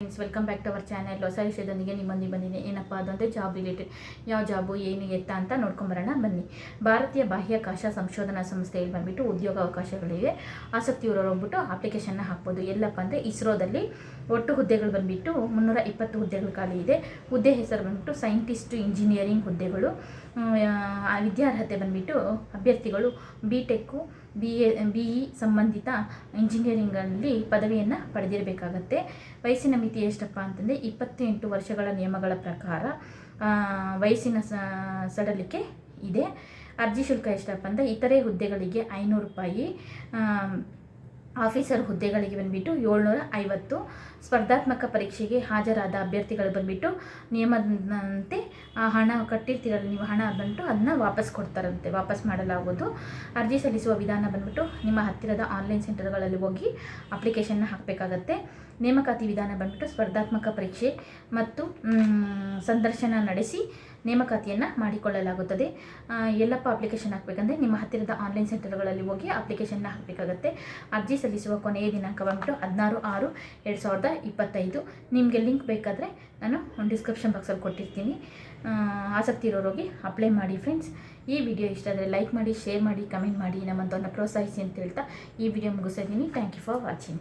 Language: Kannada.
Friends welcome back to our channel ಹೊಸ ವಿಷಯದೊಂದಿಗೆ ನಿಮ್ಮಲ್ಲಿ ಬಂದಿದೆ ಏನಪ್ಪ ಅಂದರೆ ಜಾಬ್ ರಿಲೇಟೆಡ್ ಯಾವ ಜಾಬು ಏನು, ಎತ್ತ ಅಂತ ನೋಡ್ಕೊಂಬರೋಣ. ಬನ್ನಿ. ಭಾರತೀಯ ಬಾಹ್ಯಾಕಾಶ ಸಂಶೋಧನಾ ಸಂಸ್ಥೆಯಲ್ಲಿ ಬಂದುಬಿಟ್ಟು ಉದ್ಯೋಗ ಅವಕಾಶಗಳಿವೆ ಆಸಕ್ತಿ ಇರೋರು ಹೋಗ್ಬಿಟ್ಟು ಅಪ್ಲಿಕೇಶನ್ನ ಹಾಕ್ಬೋದು. ಎಲ್ಲಪ್ಪ ಅಂದರೆ ಇಸ್ರೋದಲ್ಲಿ ಒಟ್ಟು ಹುದ್ದೆಗಳು ಬಂದುಬಿಟ್ಟು ಮುನ್ನೂರ ಇಪ್ಪತ್ತು ಹುದ್ದೆಗಳು ಖಾಲಿ ಇದೆ. ಹುದ್ದೆ ಹೆಸರು ಬಂದ್ಬಿಟ್ಟು ಸೈಂಟಿಸ್ಟ್ ಇಂಜಿನಿಯರಿಂಗ್ ಹುದ್ದೆಗಳು. ವಿದ್ಯಾರ್ಹತೆ ಬಂದುಬಿಟ್ಟು ಅಭ್ಯರ್ಥಿಗಳು B tech B A B E ಸಂಬಂಧಿತ ಇಂಜಿನಿಯರಿಂಗಲ್ಲಿ ಪದವಿಯನ್ನು ಪಡೆದಿರಬೇಕಾಗತ್ತೆ. ವಯಸ್ಸಿನ ಮಿತಿ ಎಷ್ಟಪ್ಪ ಅಂತಂದರೆ ಇಪ್ಪತ್ತೆಂಟು ವರ್ಷಗಳ ನಿಯಮಗಳ ಪ್ರಕಾರ ವಯಸ್ಸಿನ ಸಡಲಿಕೆ ಇದೆ. ಅರ್ಜಿ ಶುಲ್ಕ ಎಷ್ಟಪ್ಪ ಅಂದರೆ ಇತರೆ ಹುದ್ದೆಗಳಿಗೆ ಐನೂರು ರೂಪಾಯಿ ಆಫೀಸರ್ ಹುದ್ದೆಗಳಿಗೆ ಬಂದುಬಿಟ್ಟು ಏಳ್ನೂರ ಐವತ್ತು ಸ್ಪರ್ಧಾತ್ಮಕ ಪರೀಕ್ಷೆಗೆ ಹಾಜರಾದ ಅಭ್ಯರ್ಥಿಗಳು ಬಂದುಬಿಟ್ಟು ನಿಯಮದಂತೆ, ಆ ಹಣ ಕಟ್ಟಿರ್ತೀರಲ್ಲ, ನೀವು ಹಣ ಬಂದ್ಬಿಟ್ಟು ಅದನ್ನ ವಾಪಸ್ ಕೊಡ್ತಾರಂತೆ, ವಾಪಸ್ ಮಾಡಲಾಗುವುದು ಅರ್ಜಿ ಸಲ್ಲಿಸುವ ವಿಧಾನ ಬಂದ್ಬಿಟ್ಟು ನಿಮ್ಮ ಹತ್ತಿರದ ಆನ್ಲೈನ್ ಸೆಂಟರ್ಗಳಲ್ಲಿ ಹೋಗಿ ಅಪ್ಲಿಕೇಶನ್ನ ಹಾಕಬೇಕಾಗತ್ತೆ. ನೇಮಕಾತಿ ವಿಧಾನ ಬಂದ್ಬಿಟ್ಟು ಸ್ಪರ್ಧಾತ್ಮಕ ಪರೀಕ್ಷೆ ಮತ್ತು ಸಂದರ್ಶನ ನಡೆಸಿ ನೇಮಕಾತಿಯನ್ನು ಮಾಡಿಕೊಳ್ಳಲಾಗುತ್ತದೆ. ಎಲ್ಲಪ್ಪ ಅಪ್ಲಿಕೇಶನ್ ಹಾಕಬೇಕಂದ್ರೆ ನಿಮ್ಮ ಹತ್ತಿರದ ಆನ್ಲೈನ್ ಸೆಂಟರ್ಗಳಲ್ಲಿ ಹೋಗಿ ಅಪ್ಲಿಕೇಶನ್ನ ಹಾಕಬೇಕಾಗತ್ತೆ. ಅರ್ಜಿ ಸಲ್ಲಿಸುವ ಕೊನೆಯ ದಿನಾಂಕ ಬಂದುಬಿಟ್ಟು ಹದಿನಾರು ಆರು ಎರಡು ಸಾವಿರದ ಇಪ್ಪತ್ತೈದು. ನಿಮಗೆ ಲಿಂಕ್ ಬೇಕಾದರೆ ನಾನು ಡಿಸ್ಕ್ರಿಪ್ಷನ್ ಬಾಕ್ಸಲ್ಲಿ ಕೊಟ್ಟಿರ್ತೀನಿ. ಆಸಕ್ತಿ ಇರೋರಿಗೆ ಅಪ್ಲೈ ಮಾಡಿ ಫ್ರೆಂಡ್ಸ್ ಈ ವಿಡಿಯೋ ಇಷ್ಟ ಆದರೆ ಲೈಕ್ ಮಾಡಿ ಶೇರ್ ಮಾಡಿ ಕಮೆಂಟ್ ಮಾಡಿ ನಮ್ಮಂತವನ್ನು ಪ್ರೋತ್ಸಾಹಿಸಿ ಅಂತ ಹೇಳ್ತಾ ಈ ವಿಡಿಯೋ ಮುಗಿಸಿದ್ದೀನಿ ಥ್ಯಾಂಕ್ ಯು ಫಾರ್ ವಾಚಿಂಗ್